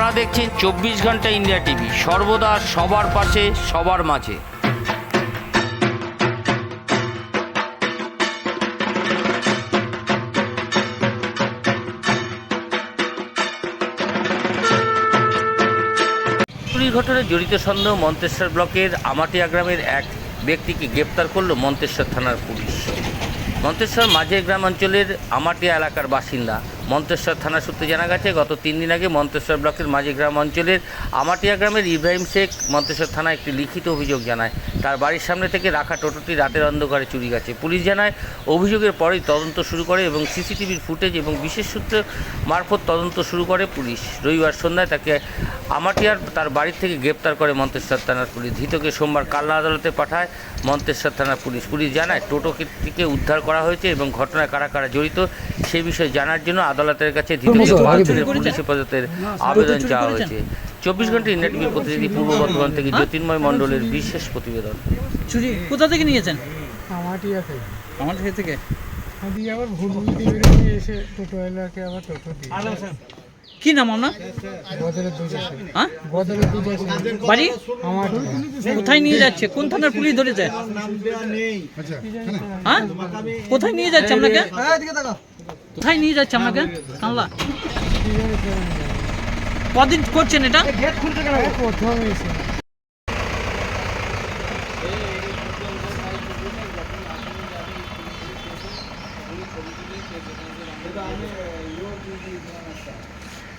আপনারা দেখছেন চব্বিশ ঘণ্টা ইন্ডিয়া টিভি। সর্বদা সবার পাশে, সবার মাঝে। ঘটনায় জড়িত সন্দেহ মন্তেশ্বর ব্লকের আমাটিয়া গ্রামের এক ব্যক্তিকে গ্রেপ্তার করল মন্তেশ্বর থানার পুলিশ। মন্তেশ্বর মাঝে গ্রাম অঞ্চলের আমাটিয়া এলাকার বাসিন্দা মন্তেশ্বর থানা সূত্রে জানা গেছে, গত তিন দিন আগে মন্তেশ্বর ব্লকের মাঝে গ্রাম অঞ্চলের আমাটিয়া গ্রামের ইব্রাহিম শেখ মন্তেশ্বর থানায় একটি লিখিত অভিযোগ জানায়। তার বাড়ির সামনে থেকে রাখা টোটোটি রাতের অন্ধকারে চুরি গেছে। পুলিশ জানায়, অভিযোগের পরেই তদন্ত শুরু করে এবং সিসিটিভির ফুটেজ এবং বিশেষ সূত্র মারফত তদন্ত শুরু করে পুলিশ। রবিবার সন্ধ্যায় তাকে আমাটিয়ার তার বাড়ি থেকে গ্রেপ্তার করে মন্তেশ্বর থানার পুলিশ। ধৃতকে সোমবার কালনা আদালতে পাঠায় মন্তেশ্বর থানার পুলিশ। পুলিশ জানায় টোটোটিকে উদ্ধার করা হয়েছে এবং ঘটনায় কারা কারা জড়িত সে বিষয়ে জানার জন্য আদালতের কাছে ধৃতকে পুলিশ হেফাজতের আবেদন চাওয়া হয়েছে। চব্বিশ ঘণ্টা ইন্ডিয়া টিভির প্রতিনিধি পূর্ব বর্ধমান থেকে জ্যোতির্ময় মণ্ডলের বিশেষ প্রতিবেদন। চুরি কোথা থেকে নিয়েছেন? আমার থেকে। আবার ভুল এসে আবার টোটো দিয়ে। কি নাম আপনার? হ্যাঁ? বাড়ি? কোথায় নিয়ে যাচ্ছে? কোন থানার পুলিশ ধরেছে? হ্যাঁ? কোথায় নিয়ে যাচ্ছে আপনাকে? কোথায় নিয়ে যাচ্ছে আপনাকে? কানলা কদিন করছেন এটা? প্রথম এসে